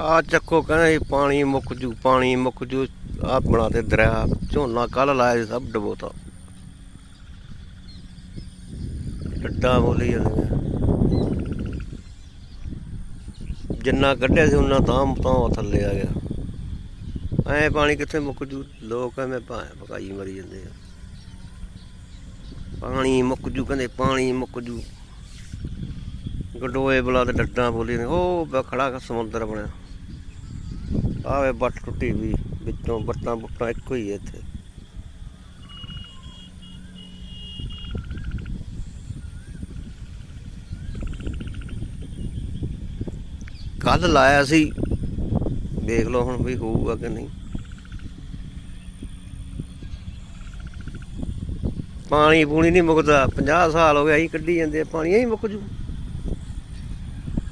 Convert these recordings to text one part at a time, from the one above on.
ਆ ਚੱਕੋ ਕਹਿੰਦੇ ਸੀ ਪਾਣੀ ਮੁੱਕ ਜੂ, ਪਾਣੀ ਮੁੱਕ ਜੂ। ਆ ਬਣਾ ਤੇ ਦਰਿਆ, ਝੋਨਾ ਕੱਲ ਲਾਇਆ ਸੀ ਸਭ ਡਬੋਤਾ। ਡੱਡਾ ਬੋਲੀ ਜਾਂਦੀਆਂ। ਜਿੰਨਾ ਕੱਢਿਆ ਸੀ, ਉਹਨਾਂ ਤਾਂ ਤਾਂ ਥੱਲੇ ਆ ਗਿਆ। ਐ ਪਾਣੀ ਕਿੱਥੇ ਮੁੱਕ ਜੂ? ਲੋਕ ਐਵੇਂ ਭਾਵੇਂ ਭਕਾਈ ਮਰੀ ਜਾਂਦੇ ਆ। ਪਾਣੀ ਮੁੱਕ ਜੂ, ਕਹਿੰਦੇ ਪਾਣੀ ਮੁੱਕ ਜੂ। ਗਡੋਏ ਬਲਾ ਤੇ ਡੱਡਾਂ ਬੋਲੀ ਨੇ ਉਹ ਖੜਾ ਸਮੁੰਦਰ ਬਣਿਆ। ਆਵੇ ਬੱਟ ਟੁੱਟੀ ਵੀ, ਵਿੱਚੋਂ ਬੱਟਾਂ ਬੁੱਟਾਂ ਇੱਕੋ ਹੀ ਆ ਇੱਥੇ। ਕੱਲ ਲਾਇਆ ਸੀ, ਦੇਖ ਲਓ ਹੁਣ ਵੀ ਹੋਊਗਾ ਕਿ ਨਹੀਂ। ਪਾਣੀ ਪੂਣੀ ਨਹੀਂ ਮੁੱਕਦਾ 50 ਸਾਲ ਹੋ ਗਏ ਅਸੀਂ ਕੱਢੀ ਜਾਂਦੇ ਪਾਣੀ ਹੀ ਮੁੱਕ ਜੂ।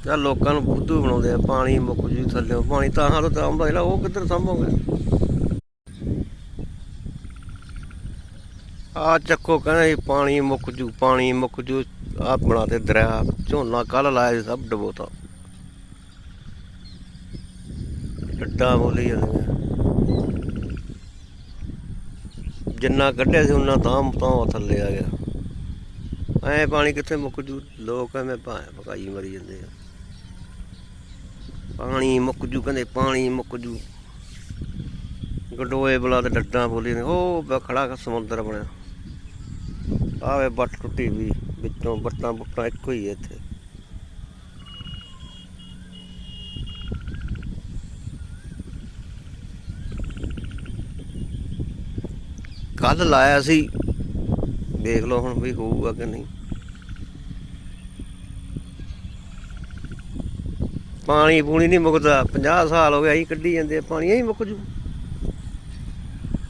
ਜਾਂ ਲੋਕਾਂ ਨੂੰ ਬੁੱਧੂ ਬਣਾਉਂਦੇ ਆ, ਪਾਣੀ ਮੁੱਕ ਜੂ ਥੱਲੇ, ਪਾਣੀ ਤਾਂ ਹਾਂ ਤਾਂ ਆਉਂਦਾ ਜਿਹੜਾ ਉਹ ਕਿੱਧਰ ਸੰਭੋਗੇ? ਆ ਚੱਕੋ ਕਹਿੰਦੇ ਪਾਣੀ ਮੁੱਕ ਜੂ, ਪਾਣੀ ਮੁੱਕ ਜੂ ਆ ਬਣਾ ਤੇ ਦਰਿਆ, ਝੋਨਾ ਕੱਲ ਲਾਇਆ ਸੀ ਸਭ ਡਬੋਤਾ। ਡੱਡਾ ਬੋਲੀ ਜਾਂਦੀਆਂ ਜਿੰਨਾ ਕੱਢਿਆ ਸੀ, ਉਹਨਾਂ ਤਾਂ ਤਾਂ ਥੱਲੇ ਆ ਗਿਆ। ਐ ਪਾਣੀ ਕਿੱਥੇ ਮੁੱਕ ਜੂ? ਲੋਕ ਐਵੇਂ ਭਾਂ ਭਕਾਈ ਮਰੀ ਜਾਂਦੇ ਆ। ਪਾਣੀ ਮੁੱਕ ਜੂ, ਕਹਿੰਦੇ ਪਾਣੀ ਮੁੱਕ ਜੂ। ਗਡੋਏ ਬਲਾ ਤੇ ਡੱਡਾਂ ਬੋਲੀ ਨੇ, ਉਹ ਖੜਾ ਸਮੁੰਦਰ ਬਣਿਆ। ਆਵੇ ਬੱਟ ਟੁੱਟੀ ਵੀ, ਵਿੱਚੋਂ ਬੱਟਾਂ ਬੁੱਟਾਂ ਇੱਕੋ ਹੀ ਆ ਇੱਥੇ। ਕੱਲ ਲਾਇਆ ਸੀ, ਦੇਖ ਲਓ ਹੁਣ ਵੀ ਹੋਊਗਾ ਕਿ ਨਹੀਂ। ਪਾਣੀ ਪੂਣੀ ਨਹੀਂ ਮੁੱਕਦਾ। 50 ਸਾਲ ਹੋ ਗਏ ਅਸੀਂ ਕੱਢੀ ਜਾਂਦੇ ਆ, ਪਾਣੀ ਹੀ ਮੁੱਕ ਜੂ।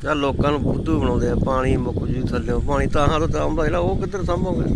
ਚੱਲ ਲੋਕਾਂ ਨੂੰ ਬੁੱਧੂ ਬਣਾਉਂਦੇ ਆ, ਪਾਣੀ ਮੁੱਕ ਜੂ ਥੱਲੇ। ਪਾਣੀ ਤਾਂ ਹਾਂ ਤਾਂ ਆਉਂਦਾ ਜਿਹੜਾ ਉਹ ਕਿੱਧਰ ਸੰਭੋਗੇ?